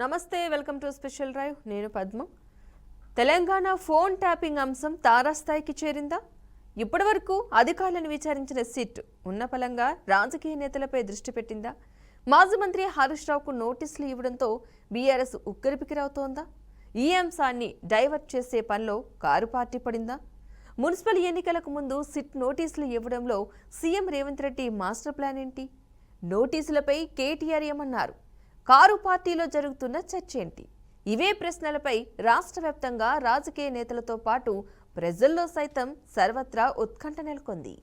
నమస్తే welcome to special drive. నేను Padma. Telangana phone tapping అంశం తారాస్థాయికి చేరిందా? ఇప్పటివరకు అధికారులను విచారించిన సిట్ ఉన్నపలంగా రాజకీయ నేతలపై దృష్టి పెట్టిందా? మాజీ మంత్రి హరీష్ రావుకు నోటీసులు ఇవ్వడంతో బీఆర్ఎస్ ఉక్కిరిపికిరవుతోందా ఈ అంశాన్ని డైవర్ట్ చేసే పనిలో కారు పార్టీ పడిందా? మున్సిపల్ ఎన్నికలకు ముందు సిట్ నోటీసులు ఇవ్వడంలో CM Revanth Reddy master plan ఏంటి? నోటీసులపై కేటీఆర్ ఏమన్నారు? కారు పార్టీలో జరుగుతున్న చర్చేంటి ఇవే ప్రశ్నలపై రాష్ట్ర వ్యాప్తంగా రాజకీయ నేతలతో పాటు ప్రజల్లో సైతం సర్వత్రా ఉత్కంఠ నెలకొంది.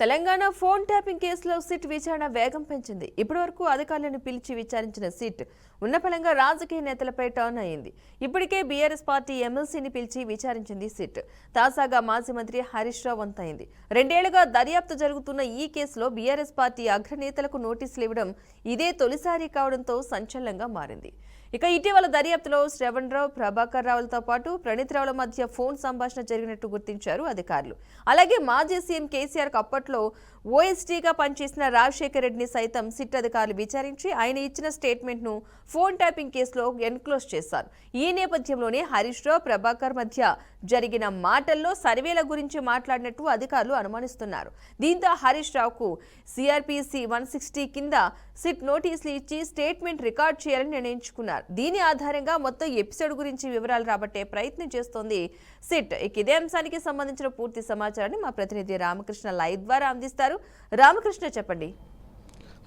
తెలంగాణ ఫోన్ ట్యాపింగ్ కేసులో సిట్ విచారణ వేగం పెంచింది. ఇప్పటివరకు అధికారులను పిలిచి విచారించిన సిట్ ఉన్నపళంగా రాజకీయ నేతలపై టర్న్ అయింది ఇప్పటికే బీఆర్ఎస్ పార్టీ ఎమ్మెల్సీని పిలిచి విచారించింది సిట్. తాజాగా మాజీ మంత్రి హరీష్ రావు వంతైంది రెండేళ్ళుగా దర్యాప్తు జరుగుతున్న ఈ కేసులో బీఆర్ఎస్ పార్టీ అగ్రనేతలకు నోటీసులు ఇవ్వడం ఇదే తొలిసారి కావడంతో సంచలనంగా మారింది. ఇక ఇటీవల దర్యాప్తులో శ్రవణ్ రావు ప్రభాకర్ రావులతో పాటు ప్రణీత్ రావుల మధ్య ఫోన్ సంభాషణ జరిగినట్టు గుర్తించారు అధికారులు. అలాగే మాజీ సీఎం కేసీఆర్ అప్పట్లో ఓఎస్టీగా పనిచేసిన రాజశేఖర్ రెడ్డిని సైతం సిట్ అధికారులు విచారించి ఆయన ఇచ్చిన స్టేట్మెంట్ను ఫోన్ ట్యాపింగ్ కేసులో ఎన్క్లోజ్ చేశారు. ఈ నేపథ్యంలోనే హరీష్ రావు ప్రభాకర్ మధ్య జరిగిన మాటల్లో సర్వేల గురించి మాట్లాడినట్టు అధికారులు అనుమానిస్తున్నారు. దీంతో హరీష్ రావుకు సిఆర్పిసి వన్ సిక్స్టీ కింద సిట్ నోటీసులు ఇచ్చి స్టేట్మెంట్ రికార్డ్ చేయాలని నిర్ణయించుకున్నారు. దీని ఆధారంగా మొత్తం ఎపిసోడ్ గురించి వివరాలు రాబట్టే ప్రయత్నం చేస్తోంది సిట్. ఇక ఇదే అంశానికి సంబంధించిన పూర్తి సమాచారాన్ని మా ప్రతినిధి రామకృష్ణ లైవ్ ద్వారా అందిస్తారు. రామకృష్ణ చెప్పండి.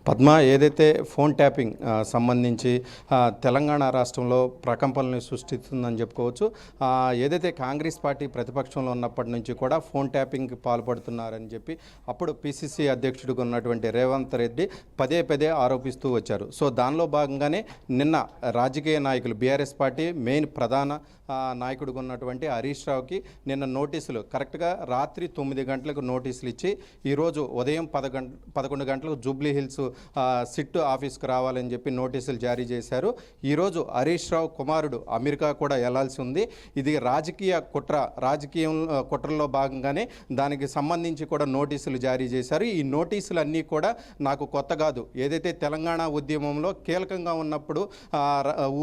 పద్మ ఏదైతే ఫోన్ ట్యాపింగ్ సంబంధించి తెలంగాణ రాష్ట్రంలో ప్రకంపనలు సృష్టిస్తుందని చెప్పుకోవచ్చు. ఏదైతే కాంగ్రెస్ పార్టీ ప్రతిపక్షంలో ఉన్నప్పటి నుంచి కూడా ఫోన్ ట్యాపింగ్కి పాల్పడుతున్నారని చెప్పి అప్పుడు పిసిసి అధ్యక్షుడిగా ఉన్నటువంటి రేవంత్ రెడ్డి పదే పదే ఆరోపిస్తూ వచ్చారు. సో దానిలో భాగంగానే నిన్న రాజకీయ నాయకులు బీఆర్ఎస్ పార్టీ మెయిన్ ప్రధాన నాయకుడిగా ఉన్నటువంటి హరీష్ రావుకి నిన్న నోటీసులు కరెక్ట్గా రాత్రి తొమ్మిది గంటలకు నోటీసులు ఇచ్చి ఈరోజు ఉదయం పదగంట పదకొండు గంటలకు జూబ్లీ హిల్స్ సిట్ ఆఫీస్కి రావాలని చెప్పి నోటీసులు జారీ చేశారు. ఈరోజు హరీష్ రావు కుమారుడు అమెరికా కూడా వెళ్ళాల్సి ఉంది. ఇది రాజకీయ కుట్ర రాజకీయం కుట్రలో భాగంగానే దానికి సంబంధించి కూడా నోటీసులు జారీ చేశారు. ఈ నోటీసులు అన్నీ కూడా నాకు కొత్త కాదు. ఏదైతే తెలంగాణ ఉద్యమంలో కీలకంగా ఉన్నప్పుడు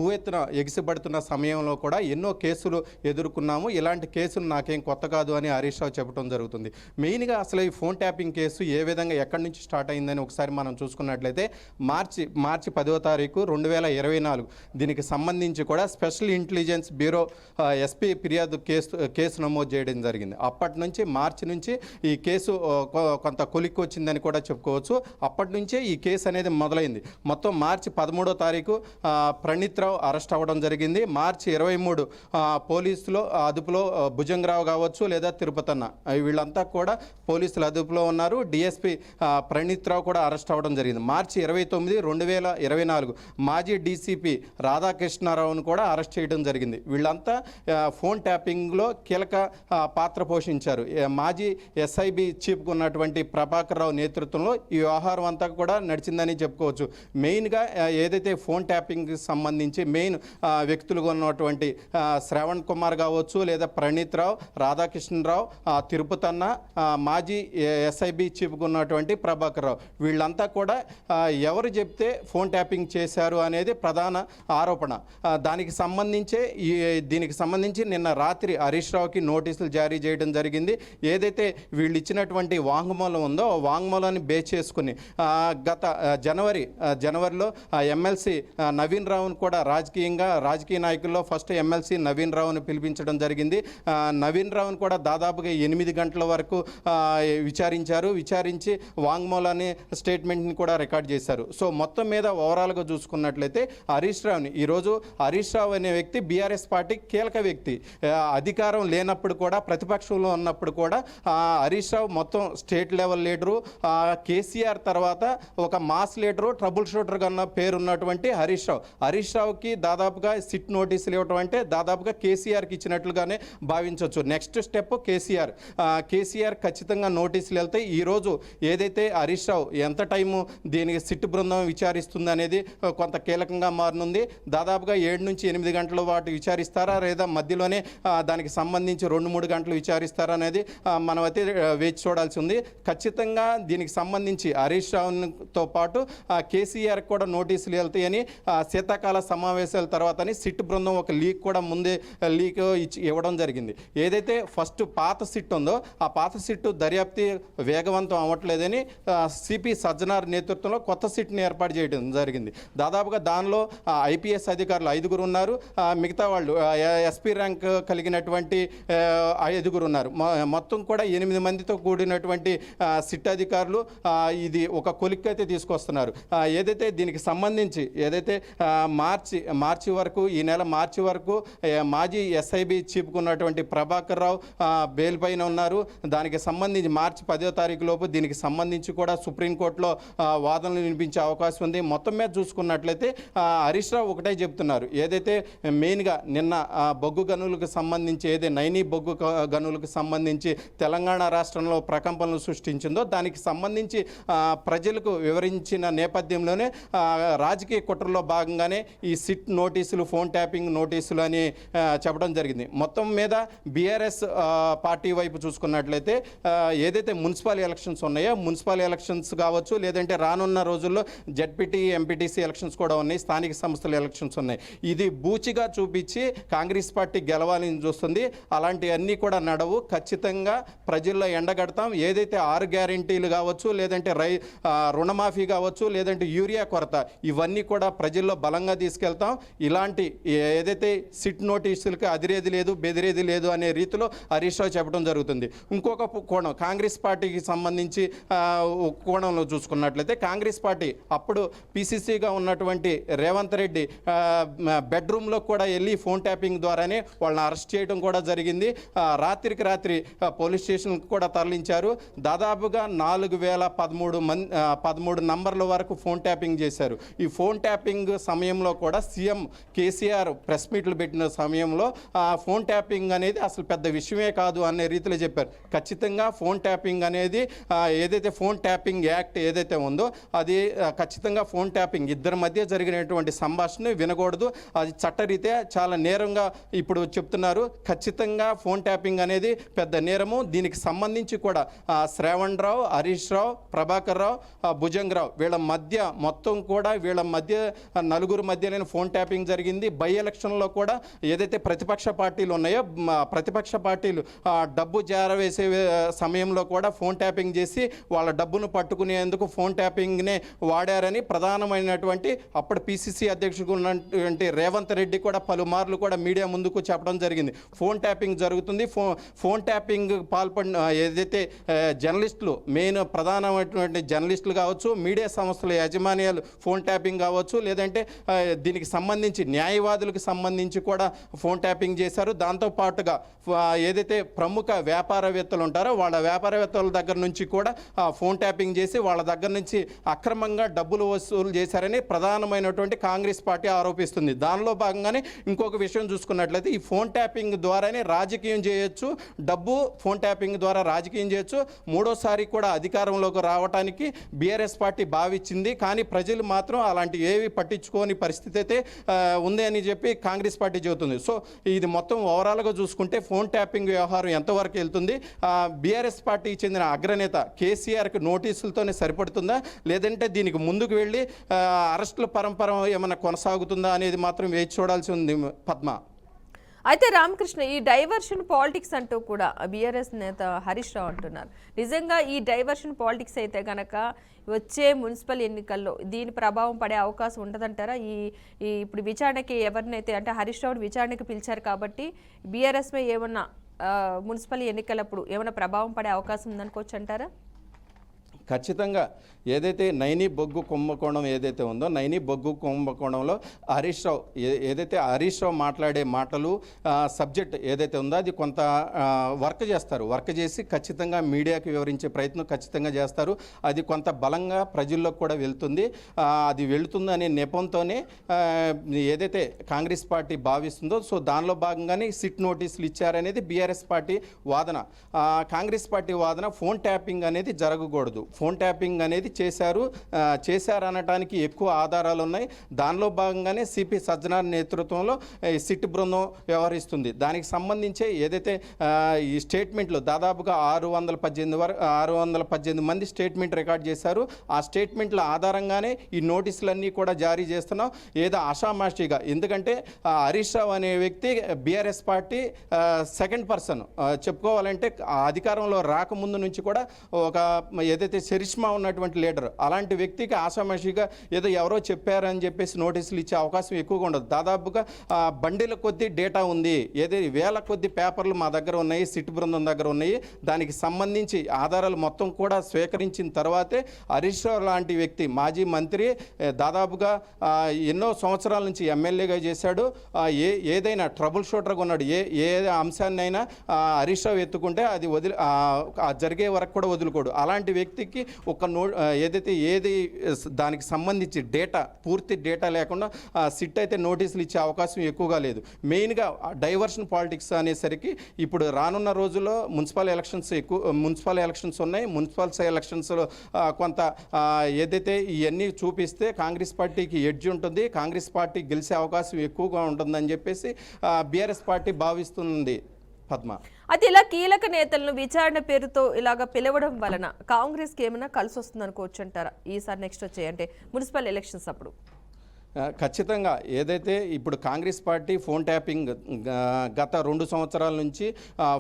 ఊవెత్తున ఉవ్వెత్తున ఎగిసిపడుతున్న సమయంలో కూడా ఎన్నో కేసులు ఎదుర్కొన్నాము. ఇలాంటి కేసులు నాకేం కొత్త కాదు అని హరీష్ రావు చెప్పడం జరుగుతుంది. మెయిన్గా అసలు ఈ ఫోన్ ట్యాపింగ్ కేసు ఏ విధంగా ఎక్కడి నుంచి స్టార్ట్ అయిందని ఒకసారి మనం చూసుకున్నట్లయితే మార్చి మార్చి పదో తారీఖు రెండు వేల ఇరవై నాలుగు. దీనికి సంబంధించి కూడా స్పెషల్ ఇంటెలిజెన్స్ బ్యూరో ఎస్పీ ఫిర్యాదు కేసు కేసు నమోదు చేయడం జరిగింది. అప్పటి నుంచి మార్చి నుంచి ఈ కేసు కొ- కొంత కొలిక్కి వచ్చిందని కూడా చెప్పుకోవచ్చు. అప్పటి నుంచే ఈ కేసు అనేది మొదలైంది. మొత్తం మార్చి పదమూడో తారీఖు ప్రణీత్ రావు అరెస్ట్ అవ్వడం జరిగింది. మార్చి ఇరవై మూడు పోలీసులో అదుపులో భుజంగరావు కావచ్చు లేదా తిరుపతన్న. వీళ్ళంతా కూడా పోలీసులు అదుపులో ఉన్నారు. డిఎస్పీ ప్రణీత్ రావు కూడా అరెస్ట్ అవ్వడం జరిగింది. మార్చి ఇరవై తొమ్మిది రెండు వేల ఇరవై నాలుగు మాజీ డీసీపీ రాధాకృష్ణారావును కూడా అరెస్ట్ చేయడం జరిగింది. వీళ్ళంతా ఫోన్ ట్యాపింగ్లో కీలక పాత్ర పోషించారు. మాజీ ఎస్ఐబి చీఫ్గా ఉన్నటువంటి ప్రభాకర్ రావు నేతృత్వంలో ఈ వ్యవహారం అంతా కూడా నడిచిందని చెప్పుకోవచ్చు. మెయిన్గా ఏదైతే ఫోన్ ట్యాపింగ్కి సంబంధించి మెయిన్ వ్యక్తులుగా ఉన్నటువంటి శ్రవణ్ కుమార్ కావచ్చు లేదా ప్రణీత్ రావు రాధాకృష్ణరావు తిరుపతన్న మాజీ ఎస్ఐబి చీఫ్గా ఉన్నటువంటి ప్రభాకర్ రావు వీళ్ళంతా కూడా ఎవరు చెప్తే ఫోన్ ట్యాపింగ్ చేశారు అనేది ప్రధాన ఆరోపణ. దానికి సంబంధించే ఈ దీనికి సంబంధించి నిన్న రాత్రి హరీష్ రావుకి నోటీసులు జారీ చేయడం జరిగింది. ఏదైతే వీళ్ళు ఇచ్చినటువంటి వాంగ్మూలం ఉందో వాంగ్మూలాన్ని బేస్ చేసుకుని గత జనవరి జనవరిలో ఎమ్మెల్సీ నవీన్ రావును కూడా రాజకీయంగా రాజకీయ నాయకుల్లో ఫస్ట్ ఎమ్మెల్సీ నవీన్ రావును పిలిపించడం జరిగింది. నవీన్ రావును కూడా దాదాపుగా ఎనిమిది గంటల వరకు విచారించారు. విచారించి వాంగ్మూలాన్ని స్టేట్మెంట్ని కూడా రికార్డ్ చేశారు. సో మొత్తం మీద ఓవరాల్గా చూసుకున్నట్లయితే హరీష్ రావుని ఈరోజు హరీష్ రావు అనే వ్యక్తి బీఆర్ఎస్ పార్టీ కీలక వ్యక్తి. అధికారం లేనప్పుడు కూడా ప్రతిపక్షంలో ఉన్నప్పుడు కూడా హరీష్ రావు మొత్తం స్టేట్ లెవెల్ లీడరు. కేసీఆర్ తర్వాత ఒక మాస్ లీడరు ట్రబుల్ షూటర్ ఉన్న పేరు ఉన్నటువంటి హరీష్ రావు. హరీష్ రావుకి దాదాపుగా సిట్ నోటీసులు ఇవ్వటం అంటే దాదాపుగా కేసీఆర్కి ఇచ్చినట్లుగానే భావించవచ్చు నెక్స్ట్ స్టెప్ కేసీఆర్. కేసీఆర్ ఖచ్చితంగా నోటీసులు వెళ్తే ఈరోజు ఏదైతే హరీష్ రావు ఎంత టైము దీనికి సిట్ బృందం విచారిస్తుంది అనేది కొంత కీలకంగా మారనుంది. దాదాపుగా ఏడు నుంచి ఎనిమిది గంటల వాటి విచారిస్తారా లేదా మధ్యలోనే దానికి సంబంధించి రెండు మూడు గంటలు విచారిస్తారా అనేది మనం అయితే వేచి చూడాల్సి ఉంది. ఖచ్చితంగా దీనికి సంబంధించి హరీష్ రావుతో పాటు కేసీఆర్ కూడా నోటీసులు వెళ్తాయని శీతాకాల సమావేశాల తర్వాతని సిట్ బృందం ఒక లీక్ కూడా ముందే లీక్ ఇచ్చి ఇవ్వడం జరిగింది. ఏదైతే ఫస్ట్ పాత సిట్ ఉందో ఆ పాత సిట్టు దర్యాప్తు వేగవంతం అవ్వట్లేదని సిపి సజ్జనార్ నేతృత్వంలో కొత్త సిట్ని ఏర్పాటు చేయడం జరిగింది. దాదాపుగా దానిలో ఐపీఎస్ అధికారులు ఐదుగురు ఉన్నారు. మిగతా వాళ్ళు ఎస్పీ ర్యాంక్ కలిగినటువంటి ఐదుగురు ఉన్నారు. మొత్తం కూడా ఎనిమిది మందితో కూడినటువంటి సిట్ అధికారులు ఇది ఒక కొలిక్ అయితే తీసుకొస్తున్నారు. ఏదైతే దీనికి సంబంధించి ఏదైతే మార్చి మార్చి వరకు ఈ నెల మార్చి వరకు మాజీ ఎస్ఐబి చీపుకున్నటువంటి ప్రభాకర్ రావు బెయిల్ పైన ఉన్నారు. దానికి సంబంధించి మార్చి పదో తారీఖు లోపు దీనికి సంబంధించి కూడా సుప్రీంకోర్టులో వాదనలు వినిపించే అవకాశం ఉంది. మొత్తం మీద చూసుకున్నట్లయితే హరీష్ రావు ఒకటే చెప్తున్నారు. ఏదైతే మెయిన్గా నిన్న బొగ్గు గనులకు సంబంధించి ఏదైతే నైనీ బొగ్గు గనులకు సంబంధించి తెలంగాణ రాష్ట్రంలో ప్రకంపనలు సృష్టించిందో దానికి సంబంధించి ప్రజలకు వివరించిన నేపథ్యంలోనే రాజకీయ కుట్రలో భాగంగానే ఈ సిట్ నోటీసులు ఫోన్ ట్యాపింగ్ నోటీసులు అని చెప్పడం జరిగింది. మొత్తం మీద బీఆర్ఎస్ పార్టీ వైపు చూసుకున్నట్లయితే ఏదైతే మున్సిపల్ ఎలక్షన్స్ ఉన్నాయో మున్సిపల్ ఎలక్షన్స్ కావచ్చు లేదంటే రానున్న రోజుల్లో జడ్పీటీ ఎంపీటీసీ ఎలక్షన్స్ కూడా ఉన్నాయి స్థానిక సంస్థల ఎలక్షన్స్ ఉన్నాయి. ఇది బూచిగా చూపించి కాంగ్రెస్ పార్టీ గెలవాలని చూస్తుంది. అలాంటివన్నీ కూడా నడవు. ఖచ్చితంగా ప్రజల్లో ఎండగడతాం. ఏదైతే ఆరు గ్యారంటీలు కావచ్చు లేదంటే రై రుణమాఫీ కావచ్చు లేదంటే యూరియా కొరత ఇవన్నీ కూడా ప్రజల్లో బలంగా తీసుకెళ్తాం. ఇలాంటి ఏదైతే సిట్ నోటీసులకి అదిరేది లేదు బెదిరేది లేదు అనే రీతిలో హరీష్ రావు చెప్పడం జరుగుతుంది. ఇంకొక కోణం కాంగ్రెస్ పార్టీకి సంబంధించి కోణంలో చూసుకున్నట్లయితే కాంగ్రెస్ పార్టీ అప్పుడు పిసిసిగా ఉన్నటువంటి రేవంత్ రెడ్డి బెడ్రూమ్లో కూడా వెళ్ళి ఫోన్ ట్యాపింగ్ ద్వారానే వాళ్ళని అరెస్ట్ చేయడం కూడా జరిగింది. రాత్రికి రాత్రి పోలీస్ స్టేషన్కి కూడా తరలించారు. దాదాపుగా నాలుగు వేల పదమూడు మంది పదమూడు నంబర్ల వరకు ఫోన్ ట్యాపింగ్ చేశారు. ఈ ఫోన్ ట్యాపింగ్ సమయంలో కూడా సీఎం కేసీఆర్ ప్రెస్ మీట్లు పెట్టిన సమయంలో ఫోన్ ట్యాపింగ్ అనేది అసలు పెద్ద విషయమే కాదు అనే రీతిలో చెప్పారు. ఖచ్చితంగా ఫోన్ ట్యాపింగ్ అనేది ఏదైతే ఫోన్ ట్యాపింగ్ యాక్ట్ ఏదైతే ఉందో అది ఖచ్చితంగా ఫోన్ ట్యాపింగ్. ఇద్దరి మధ్య జరిగినటువంటి సంభాషణ వినకూడదు. అది చట్టరీత్యా చాలా నేరంగా ఇప్పుడు చెప్తున్నారు. ఖచ్చితంగా ఫోన్ ట్యాపింగ్ అనేది పెద్ద నేరము. దీనికి సంబంధించి కూడా శ్రావణ్ రావు హరీష్ రావు ప్రభాకర్ రావు ఆ, భుజంగ్ రావు వీళ్ళ మధ్య మొత్తం కూడా వీళ్ళ మధ్య ఆ, నలుగురు మధ్యలోనే ఫోన్ ట్యాపింగ్ జరిగింది. బై ఎలక్షన్లో కూడా ఏదైతే ప్రతిపక్ష పార్టీలు ఉన్నాయో ప్రతిపక్ష పార్టీలు డబ్బు జారవేసే సమయంలో కూడా ఫోన్ ట్యాపింగ్ చేసి వాళ్ళ డబ్బును పట్టుకునేందుకు ఫోన్ ట్యాపింగ్నే వాడారని ప్రధానమైనటువంటి అప్పుడు పిసిసి అధ్యక్షుడు ఉన్నటువంటి రేవంత్ రెడ్డి కూడా పలుమార్లు కూడా మీడియా ముందుకు చెప్పడం జరిగింది. ఫోన్ ట్యాపింగ్ జరుగుతుంది. ఫోన్ ఫోన్ ట్యాపింగ్ పాల్పడిన ఏదైతే జర్నలిస్టులు మెయిన్ ప్రధానమైనటువంటి జర్నలిస్టులు కావచ్చు మీడియా సంస్థల యాజమాన్యాలు ఫోన్ ట్యాపింగ్ కావచ్చు లేదంటే దీనికి సంబంధించి న్యాయవాదులకు సంబంధించి కూడా ఫోన్ ట్యాపింగ్ చేశారు. దాంతో పాటుగా ఏదైతే ప్రముఖ వ్యాపారవేత్తలు ఉంటారో వాళ్ళ వ్యాపారవేత్తల దగ్గర నుంచి కూడా ఫోన్ ట్యాపింగ్ చేసి వాళ్ళ దగ్గర నుంచి అక్రమంగా డబ్బులు వసూలు చేశారని ప్రధానమైనటువంటి కాంగ్రెస్ పార్టీ ఆరోపిస్తుంది. దానిలో భాగంగానే ఇంకొక విషయం చూసుకున్నట్లయితే ఈ ఫోన్ ట్యాపింగ్ ద్వారానే రాజకీయం చేయొచ్చు. డబ్బు ఫోన్ ట్యాపింగ్ ద్వారా రాజకీయం చేయొచ్చు. మూడోసారి కూడా అధికారంలోకి రావడానికి బీఆర్ఎస్ పార్టీ భావించింది. కానీ ప్రజలు మాత్రం అలాంటి ఏవి పట్టించుకోని పరిస్థితి అయితే ఉంది అని చెప్పి కాంగ్రెస్ పార్టీ చెబుతుంది. సో ఇది మొత్తం ఓవరాల్గా చూసుకుంటే ఫోన్ ట్యాపింగ్ వ్యవహారం ఎంతవరకు వెళ్తుంది? బీఆర్ఎస్ పార్టీకి చెందిన అగ్రనేత కేసీఆర్కి నోటీసులతోనే సరిపడుతుందా? లేదంటే దీనికి ముందుకు వెళ్ళి అరెస్టుల పరంపర ఏమైనా కొనసాగుతుందా అనేది మాత్రం వేచి చూడాల్సి ఉంది పద్మ. అయితే రామకృష్ణ ఈ డైవర్షన్ పాలిటిక్స్ అంటూ కూడా బీఆర్ఎస్ నేత హరీష్ రావు అంటున్నారు. నిజంగా ఈ డైవర్షన్ పాలిటిక్స్ అయితే కనుక వచ్చే మున్సిపల్ ఎన్నికల్లో దీని ప్రభావం పడే అవకాశం ఉండదంటారా? ఈ ఈ ఇప్పుడు విచారణకి ఎవరినైతే అంటే హరీష్ రావుని విచారణకి పిలిచారు కాబట్టి బీఆర్ఎస్ ఏమన్నా మున్సిపల్ ఎన్నికలప్పుడు ఏమైనా ప్రభావం పడే అవకాశం ఉందనుకోవచ్చు అంటారా? ఖచ్చితంగా ఏదైతే నైని బొగ్గు కుంభకోణం ఏదైతే ఉందో నైని బొగ్గు కుంభకోణంలో హరీష్ రావు ఏ- ఏదైతే హరీష్ రావు మాట్లాడే మాటలు సబ్జెక్ట్ ఏదైతే ఉందో అది కొంత వర్క్ చేస్తారు. వర్క్ చేసి ఖచ్చితంగా మీడియాకి వివరించే ప్రయత్నం ఖచ్చితంగా చేస్తారు. అది కొంత బలంగా ప్రజల్లోకి కూడా వెళ్తుంది. అది వెళుతుందనే నెపంతోనే ఏదైతే కాంగ్రెస్ పార్టీ భావిస్తుందో సో దానిలో భాగంగానే సిట్ నోటీసులు ఇచ్చారనేది బీఆర్ఎస్ పార్టీ వాదన. కాంగ్రెస్ పార్టీ వాదన ఫోన్ ట్యాపింగ్ అనేది జరగకూడదు. ఫోన్ ట్యాపింగ్ అనేది చేశారు. చేశారనటానికి ఎక్కువ ఆధారాలు ఉన్నాయి దానిలో భాగంగానే సిపి సజ్జనార్ నేతృత్వంలో సిట్ బృందం వ్యవహరిస్తుంది. దానికి సంబంధించే ఏదైతే ఈ స్టేట్మెంట్లు దాదాపుగా ఆరు వందల పద్దెనిమిది వరకు ఆరు వందల పద్దెనిమిది మంది స్టేట్మెంట్ రికార్డ్ చేశారు. ఆ స్టేట్మెంట్ల ఆధారంగానే ఈ నోటీసులన్నీ కూడా జారీ చేస్తున్నాం. ఏదో ఆషామాషిగా ఎందుకంటే హరీష్ రావు అనే వ్యక్తి బీఆర్ఎస్ పార్టీ సెకండ్ పర్సన్. చెప్పుకోవాలంటే అధికారంలో రాకముందు నుంచి కూడా ఒక ఏదైతే చరిష్మా ఉన్నటువంటి లీడర్. అలాంటి వ్యక్తికి ఆషామాషిగా ఏదో ఎవరో చెప్పారని చెప్పేసి నోటీసులు ఇచ్చే అవకాశం ఎక్కువగా ఉండదు. దాదాపుగా బండిల కొద్ది డేటా ఉంది. ఏదో వేల కొద్ది పేపర్లు మా దగ్గర ఉన్నాయి సిట్ బృందం దగ్గర ఉన్నాయి. దానికి సంబంధించి ఆధారాలు మొత్తం కూడా స్వీకరించిన తర్వాతే హరీష్ రావు లాంటి వ్యక్తి మాజీ మంత్రి దాదాపుగా ఎన్నో సంవత్సరాల నుంచి ఎమ్మెల్యేగా చేశాడు. ఏ ఏదైనా ట్రబుల్ షూటర్గా ఉన్నాడు. ఏ ఏ అంశాన్నైనా హరీష్ రావు ఎత్తుకుంటే అది వదిలి జరిగే వరకు కూడా వదులుకోడు. అలాంటి వ్యక్తికి ఒక నో ఏదైతే ఏది దానికి సంబంధించి డేటా పూర్తి డేటా లేకుండా సిట్ అయితే నోటీసులు ఇచ్చే అవకాశం ఎక్కువగా లేదు. మెయిన్గా డైవర్షన్ పాలిటిక్స్ అనేసరికి ఇప్పుడు రానున్న రోజుల్లో మున్సిపల్ ఎలక్షన్స్ ఎక్కువ మున్సిపల్ ఎలక్షన్స్ ఉన్నాయి. మున్సిపల్ ఎలక్షన్స్లో కొంత ఏదైతే ఇవన్నీ చూపిస్తే కాంగ్రెస్ పార్టీకి ఎడ్జ్ ఉంటుంది. కాంగ్రెస్ పార్టీ గెలిచే అవకాశం ఎక్కువగా ఉంటుందని చెప్పేసి బీఆర్ఎస్ పార్టీ భావిస్తుంది పద్మ. అది ఇలా కీలక నేతలను విచారణ పేరుతో ఇలాగ పిలవడం వలన కాంగ్రెస్కి ఏమైనా కలిసి వస్తుంది అనుకోవచ్చు అంటారా? ఈసారి నెక్స్ట్ వచ్చే అంటే మున్సిపల్ ఎలక్షన్స్ అప్పుడు. ఖచ్చితంగా. ఏదైతే ఇప్పుడు కాంగ్రెస్ పార్టీ ఫోన్ ట్యాపింగ్ గత రెండు సంవత్సరాల నుంచి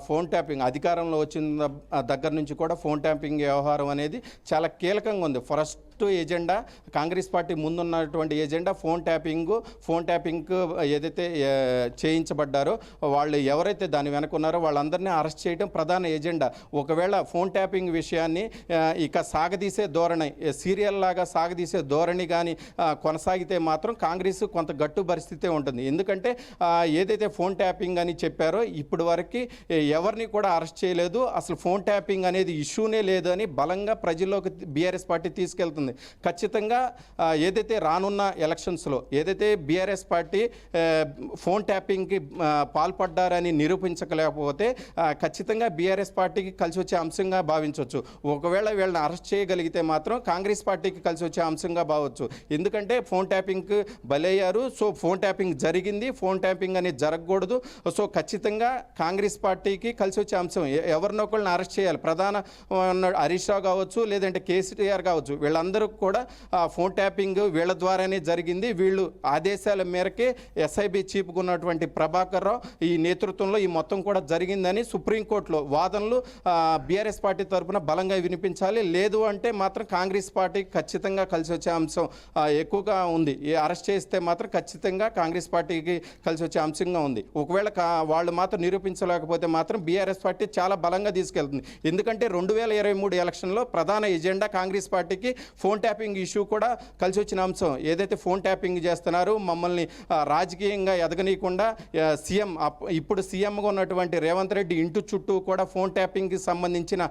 ఫోన్ ట్యాపింగ్ అధికారంలో వచ్చిన దగ్గర నుంచి కూడా ఫోన్ ట్యాపింగ్ వ్యవహారం అనేది చాలా కీలకంగా ఉంది. ఫస్ట్ ఎజెండా కాంగ్రెస్ పార్టీ ముందున్నటువంటి agenda phone tapping phone tapping ఏదైతే చేయించబడ్డారో వాళ్ళు ఎవరైతే దాని వెనక ఉన్నారో వాళ్ళందరినీ అరెస్ట్ చేయడం ప్రధాన ఎజెండా ఒకవేళ ఫోన్ ట్యాపింగ్ విషయాన్ని ఇక సాగదీసే ధోరణి సీరియల్ లాగా సాగదీసే ధోరణి కానీ కొనసాగితే మాత్రం కాంగ్రెస్ కొంత గట్టు పరిస్థితే ఉంటుంది. ఎందుకంటే ఏదైతే ఫోన్ ట్యాపింగ్ అని చెప్పారో ఇప్పటి వరకు ఎవరిని కూడా అరెస్ట్ చేయలేదు. అసలు ఫోన్ ట్యాపింగ్ అనేది ఇష్యూనే లేదు అని బలంగా ప్రజల్లోకి బీఆర్ఎస్ పార్టీ తీసుకెళ్తుంది. ఖచ్చితంగా ఏదైతే రానున్న ఎలక్షన్స్లో ఏదైతే బీఆర్ఎస్ పార్టీ ఫోన్ ట్యాపింగ్కి పాల్పడ్డారని నిరూపించలేకపోతే ఖచ్చితంగా బీఆర్ఎస్ పార్టీకి కలిసి వచ్చే అంశంగా భావించవచ్చు. ఒకవేళ వీళ్ళని అరెస్ట్ చేయగలిగితే మాత్రం కాంగ్రెస్ పార్టీకి కలిసి వచ్చే అంశంగా భావచ్చు. ఎందుకంటే ఫోన్ ట్యాపింగ్కి బలయ్యారు సో ఫోన్ ట్యాపింగ్ జరిగింది. ఫోన్ ట్యాపింగ్ అనేది జరగకూడదు. సో ఖచ్చితంగా కాంగ్రెస్ పార్టీకి కలిసి వచ్చే అంశం ఎవరినొకళ్ళని అరెస్ట్ చేయాలి. ప్రధాన హరీష్ రావు కావచ్చు లేదంటే కేసీఆర్ కావచ్చు. వీళ్ళందరూ కూడా ఆ, ఫోన్ ట్యాపింగ్ వీళ్ళ ద్వారానే జరిగింది. వీళ్ళు ఆదేశాల మేరకే ఎస్ఐబి చీఫ్గా ఉన్నటువంటి ప్రభాకర్ రావు ఈ నేతృత్వంలో ఈ మొత్తం కూడా జరిగిందని సుప్రీంకోర్టులో వాదనలు బీఆర్ఎస్ పార్టీ తరఫున బలంగా వినిపించాలి. లేదు అంటే మాత్రం కాంగ్రెస్ పార్టీకి ఖచ్చితంగా కలిసి వచ్చే అంశం ఎక్కువగా ఉంది. అరెస్ట్ చేస్తే మాత్రం ఖచ్చితంగా కాంగ్రెస్ పార్టీకి కలిసి వచ్చే అంశంగా ఉంది. ఒకవేళ కా- వాళ్ళు మాత్రం నిరూపించలేకపోతే మాత్రం బీఆర్ఎస్ పార్టీ చాలా బలంగా తీసుకెళ్తుంది. ఎందుకంటే రెండు వేల ఇరవై మూడు ఎలక్షన్లో ప్రధాన ఎజెండా కాంగ్రెస్ పార్టీకి ఫోన్ ట్యాపింగ్ ఇష్యూ కూడా కలిసి వచ్చిన అంశం. ఏదైతే ఫోన్ ట్యాపింగ్ చేస్తున్నారు మమ్మల్ని రాజకీయంగా ఎదగనీయకుండా సీఎం అప్- ఇప్పుడు సీఎంగా ఉన్నటువంటి రేవంత్ రెడ్డి ఇంటి చుట్టూ కూడా ఫోన్ ట్యాపింగ్కి సంబంధించిన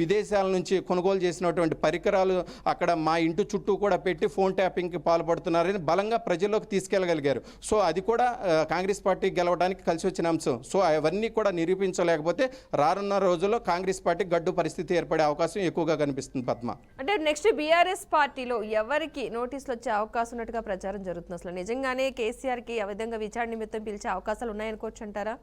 విదేశాల నుంచి కొనుగోలు చేసినటువంటి పరికరాలు అక్కడ మా ఇంటి చుట్టూ కూడా పెట్టి ఫోన్ ట్యాపింగ్కి పాల్పడుతున్నారని బలంగా ప్రజల్లోకి తీసుకెళ్ళగలిగారు. సో అది కూడా కాంగ్రెస్ పార్టీ గెలవడానికి కలిసి వచ్చిన అంశం. సో అవన్నీ కూడా నిరూపించలేకపోతే రానున్న రోజుల్లో కాంగ్రెస్ పార్టీ గడ్డు పరిస్థితి ఏర్పడే అవకాశం ఎక్కువగా కనిపిస్తుంది పద్మ. అంటే నెక్స్ట్ బీఆర్ఎస్ పార్టీలో ఎవరికి నోటీసులు వచ్చే అవకాశం ఉన్నట్టుగా ప్రచారం జరుగుతుంది. అసలు నిజంగానే కేసీఆర్కి ఆ విధంగా విచారణ నిమిత్తం పిలిచే అవకాశాలు ఉన్నాయనుకోవచ్చు అంటారా?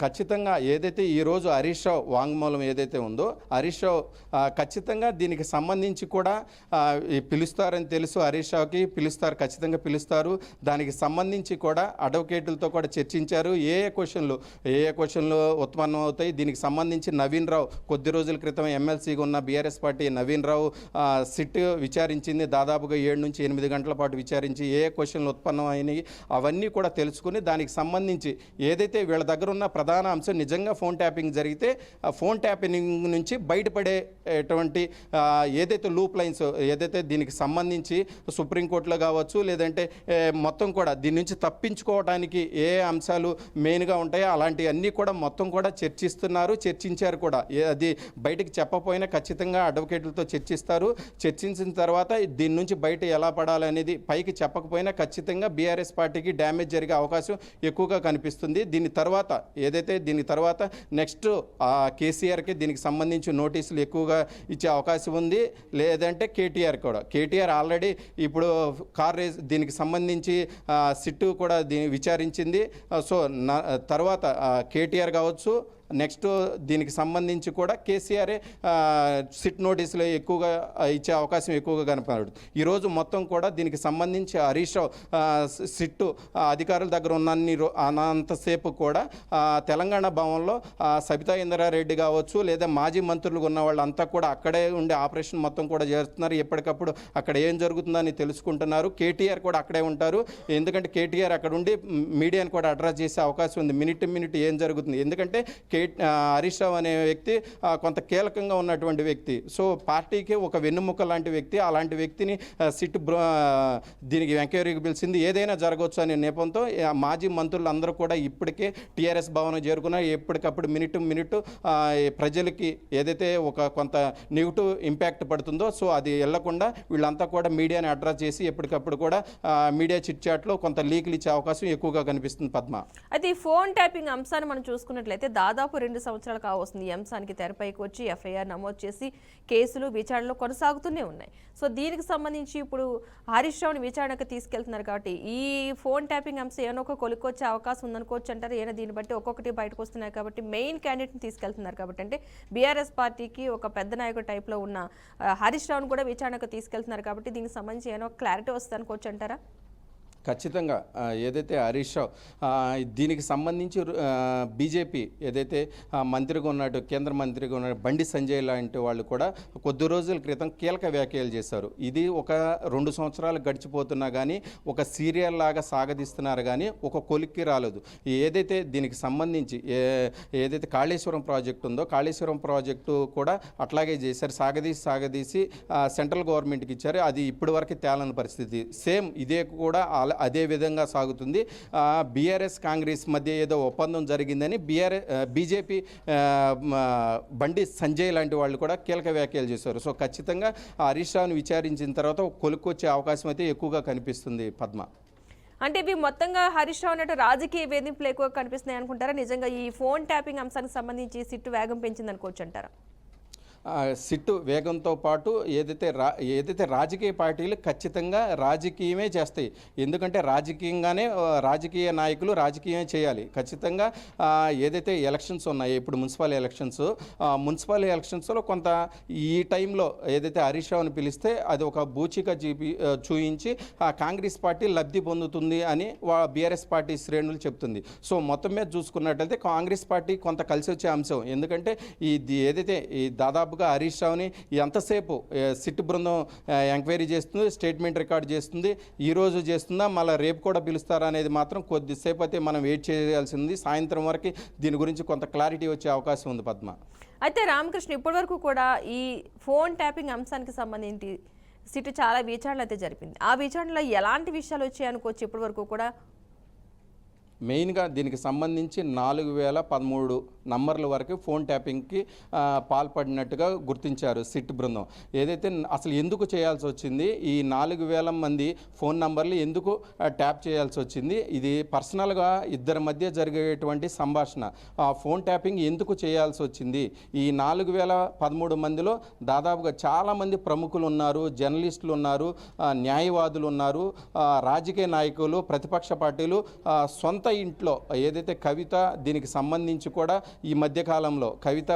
ఖచ్చితంగా ఏదైతే ఈరోజు హరీష్ రావు వాంగ్మూలం ఏదైతే ఉందో హరీష్ రావు ఖచ్చితంగా దీనికి సంబంధించి కూడా పిలుస్తారని తెలుసు హరీష్ రావుకి పిలుస్తారు ఖచ్చితంగా పిలుస్తారు. దానికి సంబంధించి కూడా అడ్వకేట్లతో కూడా చర్చించారు. ఏ ఏ క్వశ్చన్లు ఏ ఏ క్వశ్చన్లు ఉత్పన్నం అవుతాయి? దీనికి సంబంధించి నవీన్ రావు కొద్ది రోజుల క్రితం ఎమ్మెల్సీగా ఉన్న BRS party Naveen Rao SIT విచారించింది. దాదాపుగా ఏడు నుంచి ఎనిమిది గంటల పాటు విచారించి ఏ ఏ క్వశ్చన్లు ఉత్పన్నం అయినాయి అవన్నీ కూడా తెలుసుకుని దానికి సంబంధించి ఏదైతే వీళ్ళ దగ్గర ఉన్న ప్రధాన అంశం నిజంగా ఫోన్ ట్యాపింగ్ జరిగితే ఆ ఫోన్ ట్యాపింగ్ నుంచి బయటపడేటువంటి ఏదైతే లూప్ లైన్స్ ఏదైతే దీనికి సంబంధించి సుప్రీంకోర్టులో కావచ్చు లేదంటే మొత్తం కూడా దీని నుంచి తప్పించుకోవడానికి ఏ అంశాలు మెయిన్గా ఉంటాయో అలాంటివన్నీ కూడా మొత్తం కూడా చర్చిస్తున్నారు చర్చించారు కూడా. అది బయటకు చెప్పపోయినా ఖచ్చితంగా అడ్వకేట్లతో చర్చిస్తారు. చర్చించిన తర్వాత దీని నుంచి బయట ఎలా పడాలనేది పైకి చెప్పకపోయినా ఖచ్చితంగా బీఆర్ఎస్ పార్టీకి డ్యామేజ్ జరిగే అవకాశం ఎక్కువగా కనిపిస్తుంది. దీని తర్వాత ఏదైతే దీని తర్వాత నెక్స్ట్ కేసీఆర్కి దీనికి సంబంధించి నోటీసులు ఎక్కువగా ఇచ్చే అవకాశం ఉంది. లేదంటే కేటీఆర్ కూడా. కేటీఆర్ ఆల్రెడీ ఇప్పుడు కార్ రేస్ దీనికి సంబంధించి సిట్టు కూడా దీన్ని విచారించింది. సో నా తర్వాత కేటీఆర్ కావచ్చు నెక్స్ట్ దీనికి సంబంధించి కూడా కేసీఆరే సిట్ నోటీసులు ఎక్కువగా ఇచ్చే అవకాశం ఎక్కువగా కనపడదు. ఈరోజు మొత్తం కూడా దీనికి సంబంధించి హరీష్ రావు సిట్టు అధికారుల దగ్గర ఉన్నన్ని రో- అనంతసేపు కూడా తెలంగాణ భవన్లో సబితా ఇంద్రారెడ్డి కావచ్చు లేదా మాజీ మంత్రులు ఉన్న వాళ్ళంతా కూడా అక్కడే ఉండే ఆపరేషన్ మొత్తం కూడా చేస్తున్నారు. ఎప్పటికప్పుడు అక్కడ ఏం జరుగుతుందని తెలుసుకుంటున్నారు. కేటీఆర్ కూడా అక్కడే ఉంటారు. ఎందుకంటే కేటీఆర్ అక్కడ ఉండి మ్, మీడియాని కూడా అడ్రస్ చేసే అవకాశం ఉంది. మినిట్ మినిట్ ఏం జరుగుతుంది? ఎందుకంటే కే ఆ, హరీష్ రావు అనే వ్యక్తి కొంత కీలకంగా ఉన్నటువంటి వ్యక్తి. సో పార్టీకి ఒక వెన్నుముక లాంటి వ్యక్తి. అలాంటి వ్యక్తిని సిట్ దీనికి ఎంక్వైరీకి పిలిచింది. ఏదైనా జరగవచ్చు అనే నేపంతో మాజీ మంత్రులు అందరూ కూడా ఇప్పటికే టీఆర్ఎస్ భవనం చేరుకున్నారు. ఎప్పటికప్పుడు మినిట్ మినిట్ ప్రజలకి ఏదైతే ఒక కొంత నెగిటివ్ ఇంపాక్ట్ పడుతుందో సో అది వెళ్ళకుండా వీళ్ళంతా కూడా మీడియాని అడ్రస్ చేసి ఎప్పటికప్పుడు కూడా మీడియా చిట్ చాట్లో కొంత లీకులు ఇచ్చే అవకాశం ఎక్కువగా కనిపిస్తుంది పద్మ. అయితే ఈ ఫోన్ ట్యాపింగ్ అంశాన్ని మనం చూసుకున్నట్లయితే దాదాపు రెండు సంవత్సరాలు కావస్తుంది. ఈ అంశానికి తెరపైకి వచ్చి ఎఫ్ఐఆర్ నమోదు చేసి కేసులు విచారణలు కొనసాగుతూనే ఉన్నాయి. సో దీనికి సంబంధించి ఇప్పుడు హరీష్ రావుని విచారణకు తీసుకెళ్తున్నారు కాబట్టి ఈ ఫోన్ ట్యాపింగ్ అంశం ఏమైనా ఒక కొలుకొచ్చే అవకాశం ఉందనుకోవచ్చు అంటారు? ఏమైనా దీన్ని బట్టి ఒక్కొక్కటి బయటకు వస్తున్నాయి కాబట్టి మెయిన్ క్యాండిడేట్ని తీసుకెళ్తున్నారు కాబట్టి అంటే బీఆర్ఎస్ పార్టీకి ఒక పెద్ద నాయకుడు టైప్లో ఉన్న హరీష్ రావుని కూడా విచారణకు తీసుకెళ్తున్నారు కాబట్టి దీనికి సంబంధించి ఏమైనా క్లారిటీ వస్తుంది అనుకోవచ్చు అంటారా? ఖచ్చితంగా ఏదైతే హరీష్ రావు దీనికి సంబంధించి బీజేపీ ఏదైతే మంత్రిగా ఉన్నాడు కేంద్ర మంత్రిగా ఉన్నాడు బండి సంజయ్ లాంటి వాళ్ళు కూడా కొద్ది రోజుల క్రితం కీలక వ్యాఖ్యలు చేశారు. ఇది ఒక రెండు సంవత్సరాలు గడిచిపోతున్నా కానీ ఒక సీరియల్ లాగా సాగదీస్తున్నారు కానీ ఒక కొలిక్కి రాలేదు. ఏదైతే దీనికి సంబంధించి ఏ ఏదైతే కాళేశ్వరం ప్రాజెక్టు ఉందో కాళేశ్వరం ప్రాజెక్టు కూడా అట్లాగే చేశారు. సాగదీసి సాగదీసి సెంట్రల్ గవర్నమెంట్కి ఇచ్చారు. అది ఇప్పటి వరకు తేలని పరిస్థితి. సేమ్ ఇదే కూడా అదే విధంగా సాగుతుంది. బీఆర్ఎస్ కాంగ్రెస్ మధ్య ఏదో ఒప్పందం జరిగిందని బీఆర్ బీజేపీ బండి సంజయ్ లాంటి వాళ్ళు కూడా కీలక వ్యాఖ్యలు చేశారు. సో ఖచ్చితంగా హరీష్ రావును విచారించిన తర్వాత కొలుక్కొచ్చే అవకాశం అయితే ఎక్కువగా కనిపిస్తుంది పద్మ. అంటే ఇవి మొత్తంగా హరీష్ రావు అన్నట్టు రాజకీయ వేధింపులు ఎక్కువ కనిపిస్తున్నాయి అనుకుంటారా? నిజంగా ఈ ఫోన్ ట్యాపింగ్ అంశానికి సంబంధించి సిట్టు వేగం పెంచింది అనుకోవచ్చు అంటారా? సిట్టు వేగంతో పాటు ఏదైతే రా ఏదైతే రాజకీయ పార్టీలు ఖచ్చితంగా రాజకీయమే చేస్తాయి. ఎందుకంటే రాజకీయంగానే రాజకీయ నాయకులు రాజకీయమే చేయాలి. ఖచ్చితంగా ఏదైతే ఎలక్షన్స్ ఉన్నాయో ఇప్పుడు మున్సిపల్ ఎలక్షన్స్ మున్సిపల్ ఎలక్షన్స్లో కొంత ఈ టైంలో ఏదైతే హరీష్ రావుని పిలిస్తే అది ఒక బూచిక చూపి చూయించి ఆ కాంగ్రెస్ పార్టీ లబ్ధి పొందుతుంది అని వా బీఆర్ఎస్ పార్టీ శ్రేణులు చెప్తుంది. సో మొత్తం మీద చూసుకున్నట్లయితే కాంగ్రెస్ పార్టీ కొంత కలిసి వచ్చే అంశం. ఎందుకంటే ఈ ఏదైతే ఈ దాదాపు దాదాపుగా హరీష్ రావుని ఎంతసేపు సిట్ బృందం ఎంక్వైరీ చేస్తుంది స్టేట్మెంట్ రికార్డ్ చేస్తుంది ఈ రోజు చేస్తుందా మళ్ళీ రేపు కూడా పిలుస్తారా అనేది మాత్రం కొద్దిసేపు అయితే మనం వెయిట్ చేయాల్సింది. సాయంత్రం వరకు దీని గురించి కొంత క్లారిటీ వచ్చే అవకాశం ఉంది పద్మ. అయితే రామకృష్ణ ఇప్పటివరకు కూడా ఈ ఫోన్ ట్యాపింగ్ అంశానికి సంబంధించి సిట్ చాలా విచారణలు అయితే జరిపింది. ఆ విచారణలో ఎలాంటి విషయాలు వచ్చాయి అనుకోవచ్చు ఇప్పటివరకు కూడా? మెయిన్గా దీనికి సంబంధించి నాలుగు వేల పదమూడు నంబర్ల వరకు ఫోన్ ట్యాపింగ్కి పాల్పడినట్టుగా గుర్తించారు సిట్ బృందం. ఏదైతే అసలు ఎందుకు చేయాల్సి వచ్చింది ఈ నాలుగు వేల మంది ఫోన్ నంబర్లు ఎందుకు ట్యాప్ చేయాల్సి వచ్చింది ఇది పర్సనల్గా ఇద్దరి మధ్య జరిగేటువంటి సంభాషణ. ఫోన్ ట్యాపింగ్ ఎందుకు చేయాల్సి వచ్చింది? ఈ నాలుగు వేల పదమూడు మందిలో దాదాపుగా చాలామంది ప్రముఖులు ఉన్నారు జర్నలిస్టులు ఉన్నారు న్యాయవాదులు ఉన్నారు రాజకీయ నాయకులు ప్రతిపక్ష పార్టీలు సొంత ఇంట్లో ఏదైతే కవిత దీనికి సంబంధించి కూడా ఈ మధ్యకాలంలో కవిత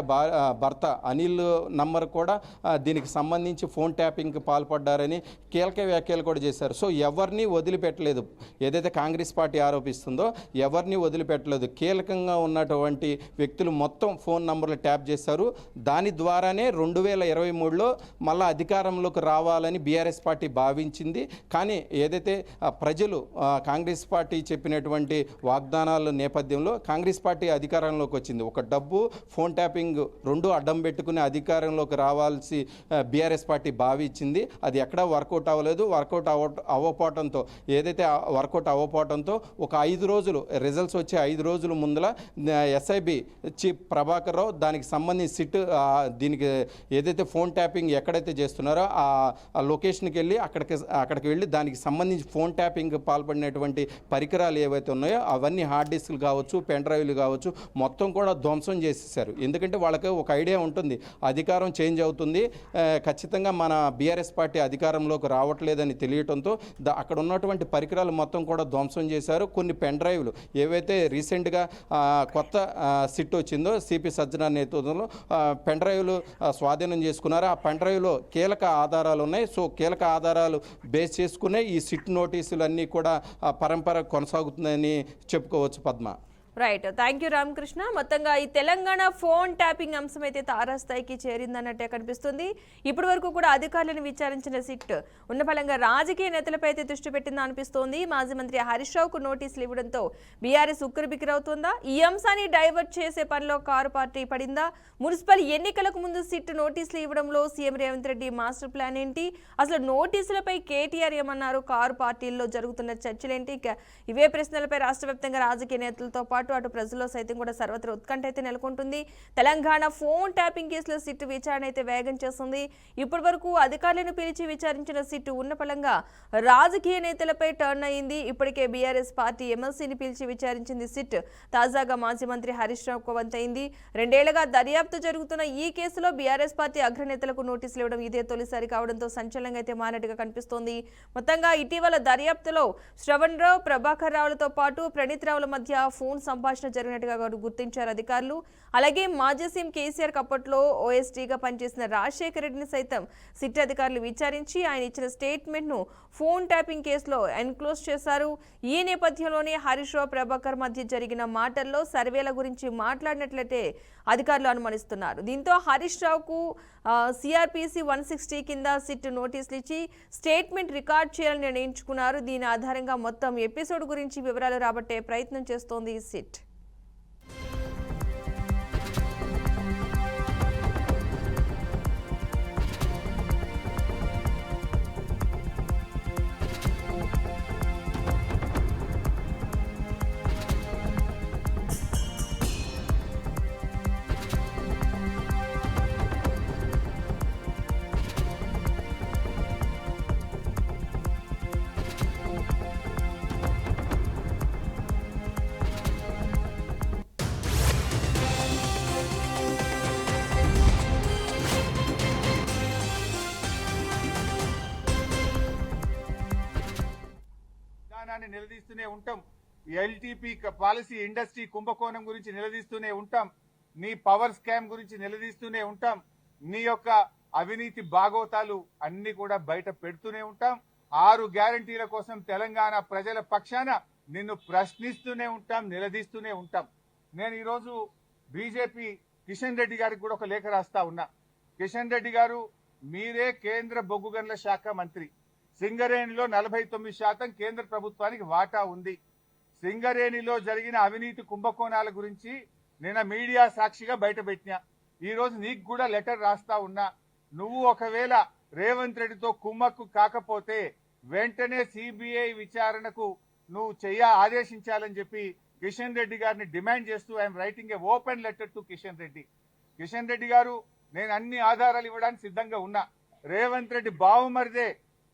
భర్త అనిల్ నంబర్ కూడా దీనికి సంబంధించి ఫోన్ ట్యాపింగ్కి పాల్పడ్డారని కీలక వ్యాఖ్యలు కూడా చేశారు. సో ఎవరిని వదిలిపెట్టలేదు. ఏదైతే కాంగ్రెస్ పార్టీ ఆరోపిస్తుందో ఎవరిని వదిలిపెట్టలేదు. కీలకంగా ఉన్నటువంటి వ్యక్తులు మొత్తం ఫోన్ నంబర్లు ట్యాప్ చేశారు. దాని ద్వారానే రెండు వేల ఇరవై మూడులో మళ్ళీ అధికారంలోకి రావాలని బీఆర్ఎస్ పార్టీ భావించింది. కానీ ఏదైతే ప్రజలు కాంగ్రెస్ పార్టీ చెప్పినటువంటి వాగ్దానాల నేపథ్యంలో కాంగ్రెస్ పార్టీ అధికారంలోకి వచ్చింది. ఒక డబ్బు ఫోన్ ట్యాపింగ్ రెండు అడ్డం పెట్టుకుని అధికారంలోకి రావాల్సి బీఆర్ఎస్ పార్టీ భావించింది. అది ఎక్కడా వర్కౌట్ అవ్వలేదు. వర్కౌట్ అవ్వ అవ్వపోవడంతో ఏదైతే వర్కౌట్ అవ్వపోవడంతో ఒక ఐదు రోజులు రిజల్ట్స్ వచ్చే ఐదు రోజుల ముందల ఎస్ఐబి చీఫ్ ప్రభాకర్ రావు దానికి సంబంధించి సిట్ దీనికి ఏదైతే ఫోన్ ట్యాపింగ్ ఎక్కడైతే చేస్తున్నారో ఆ ఆ లొకేషన్కి వెళ్ళి అక్కడికి అక్కడికి వెళ్ళి దానికి సంబంధించి ఫోన్ ట్యాపింగ్ పాల్పడినటువంటి పరికరాలు ఏవైతే ఉన్నాయో అవన్నీ హార్డ్ డిస్క్లు కావచ్చు పెన్ డ్రైవ్లు కావచ్చు మొత్తం కూడా ధ్వంసం చేసేసారు ఎందుకంటే వాళ్ళకి ఒక ఐడియా ఉంటుంది. అధికారం చేంజ్ అవుతుంది. ఖచ్చితంగా మన బీఆర్ఎస్ పార్టీ అధికారంలోకి రావట్లేదని తెలియటంతో ద- అక్కడ ఉన్నటువంటి పరికరాలు మొత్తం కూడా ధ్వంసం చేశారు. కొన్ని పెన్ డ్రైవ్లు ఏవైతే రీసెంట్గా కొత్త సిట్ వచ్చిందో సిపి సజ్జన నేతృత్వంలో పెన్ డ్రైవ్లు స్వాధీనం చేసుకున్నారు. ఆ పెన్ డ్రైవ్లో కీలక ఆధారాలు ఉన్నాయి. సో కీలక ఆధారాలు బేస్ చేసుకునే ఈ సిట్ నోటీసులు అన్నీ కూడా పరంపర కొనసాగుతుందని చెప్పుకోవచ్చు Padma. Right thank you Ramakrishna మొత్తంగా ఈ తెలంగాణ ఫోన్ ట్యాపింగ్ అంశం అయితే తారాస్థాయికి చేరిందన్నట్టే కనిపిస్తుంది. ఇప్పటి వరకు కూడా అధికారులను విచారించిన సిట్ ఉన్న ఫలంగా రాజకీయ నేతలపై అయితే దృష్టి పెట్టిందా అనిపిస్తోంది. మాజీ మంత్రి హరీష్ రావుకు నోటీసులు ఇవ్వడంతో బీఆర్ఎస్ ఉక్కిరిబిక్కిరవుతుందా ఈ అంశాన్ని డైవర్ట్ చేసే పనిలో కారు పార్టీ పడిందా? మున్సిపల్ ఎన్నికలకు ముందు సిట్ నోటీసులు ఇవ్వడంలో CM Revanth Reddy master plan ఏంటి? అసలు నోటీసులపై కేటీఆర్ ఏమన్నారు? కారు పార్టీల్లో జరుగుతున్న చర్చలేంటి? ఇక ఇవే ప్రశ్నలపై రాష్ట్ర వ్యాప్తంగా రాజకీయ నేతలతో పాటు అటు ప్రజల్లో సైతం కూడా సర్వత్ర ఉత్కంఠ అయితే నెలకొంటుంది. తెలంగాణ ఫోన్ ట్యాపింగ్ కేసులో సిట్ విచారణ అయితే వేగం చేస్తుంది. ఇప్పటి వరకు అధికారులను పిలిచి విచారించిన సిట్ ఉన్న ఫలంగా రాజకీయ నేతలపై టర్న్ అయింది. ఇప్పటికే బీఆర్ఎస్ పార్టీ ఎమ్మెల్సీని పిలిచి విచారించింది సిట్ తాజాగా మాజీ మంత్రి హరీష్ రావు వంతైంది. రెండేళ్ళుగా దర్యాప్తు జరుగుతున్న ఈ కేసులో బీఆర్ఎస్ పార్టీ అగ్రనేతలకు నోటీసులు ఇవ్వడం ఇదే తొలిసారి కావడంతో సంచలనంగా అయితే మారినట్టుగా కనిపిస్తోంది. మొత్తంగా ఇటీవల దర్యాప్తులో శ్రవణ్ రావు ప్రభాకర్ రావులతో పాటు ప్రణీత్ రావుల మధ్య ఫోన్ సంభాషణ జరిగినట్టుగా గుర్తించారు అధికారులు. అలాగే మాజీ సీఎం కేసీఆర్ కప్పట్లో ఓఎస్డీగా పనిచేసిన రాజశేఖర రెడ్డిని సైతం సిట్ అధికారులు విచారించి ఆయన ఇచ్చిన స్టేట్మెంట్ను ఫోన్ ట్యాపింగ్ కేసులో ఎన్క్లోజ్ చేశారు. ఈ నేపథ్యంలోనే హరీష్ రావు ప్రభాకర్ మధ్య జరిగిన మాటల్లో సర్వేల గురించి మాట్లాడినట్లయితే అధికారులు అనుమానిస్తున్నారు. దీంతో హరీష్ రావుకు సిఆర్పిసి వన్ సిక్స్టీ కింద సిట్ నోటీసులు ఇచ్చి స్టేట్మెంట్ రికార్డ్ చేయాలని నిర్ణయించుకున్నారు. దీని ఆధారంగా మొత్తం ఎపిసోడ్ గురించి వివరాలు రాబట్టే ప్రయత్నం చేస్తోంది ఈ సిట్. నిలదీస్తూనే ఉంటాం. ఎల్టీపీ పాలసీ ఇండస్ట్రీ కుంభకోణం గురించి నిలదీస్తూనే ఉంటాం. నీ పవర్ స్కామ్ గురించి నిలదీస్తూనే ఉంటాం. నీ యొక్క అవినీతి భాగోతాలు అన్ని కూడా బయట పెడుతూనే ఉంటాం. ఆరు గ్యారంటీల కోసం తెలంగాణ ప్రజల పక్షాన నిన్ను ప్రశ్నిస్తూనే ఉంటాం నిలదీస్తూనే ఉంటాం. నేను ఈరోజు బీజేపీ కిషన్ రెడ్డి గారికి కూడా ఒక లేఖ రాస్తా ఉన్నా. కిషన్ రెడ్డి గారు మీరే కేంద్ర బొగ్గు గనుల శాఖ మంత్రి. సింగరేణిలో నలభై తొమ్మిది శాతం కేంద్ర ప్రభుత్వానికి వాటా ఉంది. సింగరేణిలో జరిగిన అవినీతి కుంభకోణాల గురించి నిన్న మీడియా సాక్షిగా బయటపెట్టినా. ఈరోజు నీకు కూడా లెటర్ రాస్తా ఉన్నా. నువ్వు ఒకవేళ రేవంత్ రెడ్డితో కుమ్మక్కు కాకపోతే వెంటనే సిబిఐ విచారణకు నువ్వు చెయ్య ఆదేశించాలని చెప్పి కిషన్ రెడ్డి గారిని డిమాండ్ చేస్తూ I'm writing a open letter to Kishan Reddy. Kishan Reddy garu నేను అన్ని ఆధారాలు ఇవ్వడానికి సిద్ధంగా ఉన్నా. రేవంత్ రెడ్డి బావుమరిదే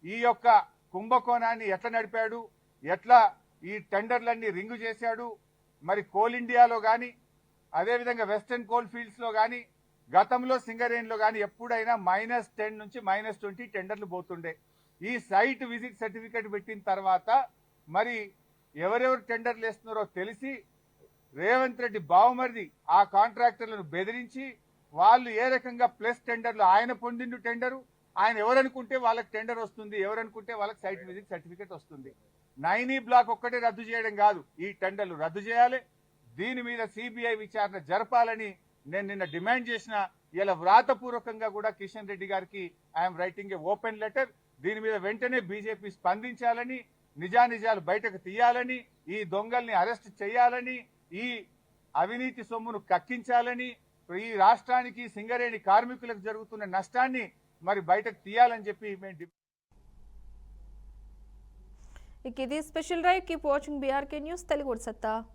ఈ యొక్క కుంభకోణాన్ని ఎట్లా నడిపాడు? ఎట్లా ఈ టెండర్లన్నీ రింగు చేశాడు? మరి కోల్ ఇండియాలో కానీ అదేవిధంగా వెస్టర్న్ కోల్ ఫీల్డ్స్లో కానీ గతంలో సింగరేణిలో కానీ ఎప్పుడైనా మైనస్ టెన్ నుంచి మైనస్ ట్వంటీ టెండర్లు పోతుండే. ఈ సైట్ విజిట్ సర్టిఫికేట్ పెట్టిన తర్వాత మరి ఎవరెవరు టెండర్లు వేస్తున్నారో తెలిసి రేవంత్ రెడ్డి బావమరిది ఆ కాంట్రాక్టర్లను బెదిరించి వాళ్ళు ఏ రకంగా ప్లస్ టెండర్లు ఆయన పొందిండు టెండరు? ఆయన ఎవరనుకుంటే వాళ్ళకి టెండర్ వస్తుంది ఎవరనుకుంటే వాళ్ళకి సైట్ విజిట్ సర్టిఫికేట్ వస్తుంది. నైనీ బ్లాక్ ఒక్కటే రద్దు చేయడం కాదు ఈ టెండర్లు రద్దు చేయాలి. దీని మీద సిబిఐ విచారణ జరపాలని నేను నిన్న డిమాండ్ చేసిన ఇలా వ్రాతపూర్వకంగా కూడా కిషన్ రెడ్డి గారికి I'm writing a open letter దీని మీద వెంటనే బీజేపీ స్పందించాలని నిజానిజాలు బయటకు తీయాలని ఈ దొంగల్ని అరెస్ట్ చేయాలని ఈ అవినీతి సొమ్మును కక్కించాలని ఈ రాష్ట్రానికి సింగరేణి కార్మికులకు జరుగుతున్న నష్టాన్ని మరి బయటకు తీయాలని చెప్పి మేము ఇక ఇది special drive keep watching BRK news Telugu సత్తా.